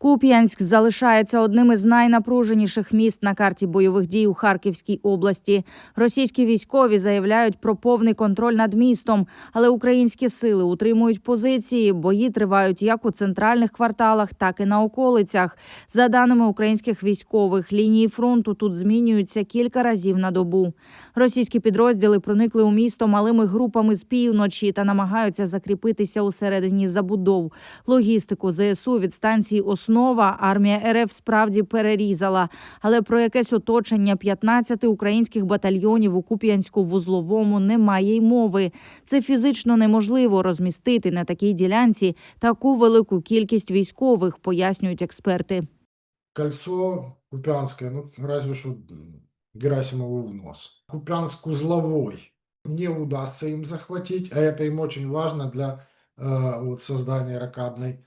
Куп'янськ залишається одним із найнапруженіших міст на карті бойових дій у Харківській області. Російські військові заявляють про повний контроль над містом, але українські сили утримують позиції. Бої тривають як у центральних кварталах, так і на околицях. За даними українських військових, лінії фронту тут змінюються кілька разів на добу. Російські підрозділи проникли у місто малими групами з півночі та намагаються закріпитися усередині забудов. Логістику ЗСУ від станції Основа армія РФ справді перерізала, але про якесь оточення 15 українських батальйонів у Куп'янську-вузловому немає й мови. Це фізично неможливо розмістити на такій ділянці таку велику кількість військових, пояснюють експерти. Кольцо Купянское, ну, разве что Герасимову в нос. Купянск узловой не удастся им захватить, а это им очень важно для э, вот создания ракадной э,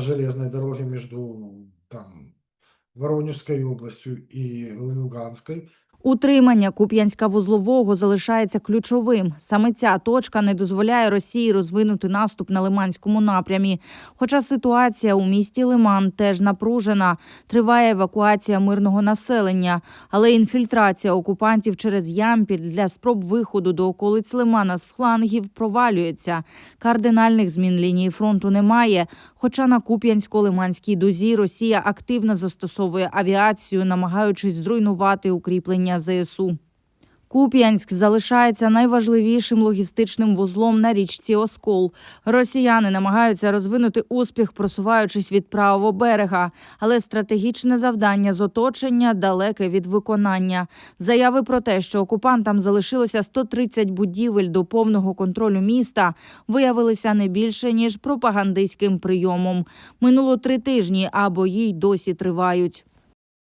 железной дороги между там Воронежской областью и Луганской. Утримання Куп'янська вузлового залишається ключовим. Саме ця точка не дозволяє Росії розвинути наступ на Лиманському напрямі. Хоча ситуація у місті Лиман теж напружена. Триває евакуація мирного населення, але інфільтрація окупантів через Ямпіль для спроб виходу до околиць Лимана з флангів провалюється. Кардинальних змін лінії фронту немає. Хоча на Куп'янсько-Лиманській дузі Росія активно застосовує авіацію, намагаючись зруйнувати укріплення ЗСУ. Куп'янськ залишається найважливішим логістичним вузлом на річці Оскол. Росіяни намагаються розвинути успіх, просуваючись від правого берега, але стратегічне завдання з оточення далеке від виконання. Заяви про те, що окупантам залишилося 130 будівель до повного контролю міста, виявилися не більше ніж пропагандистським прийомом. Минуло три тижні, а бої й досі тривають.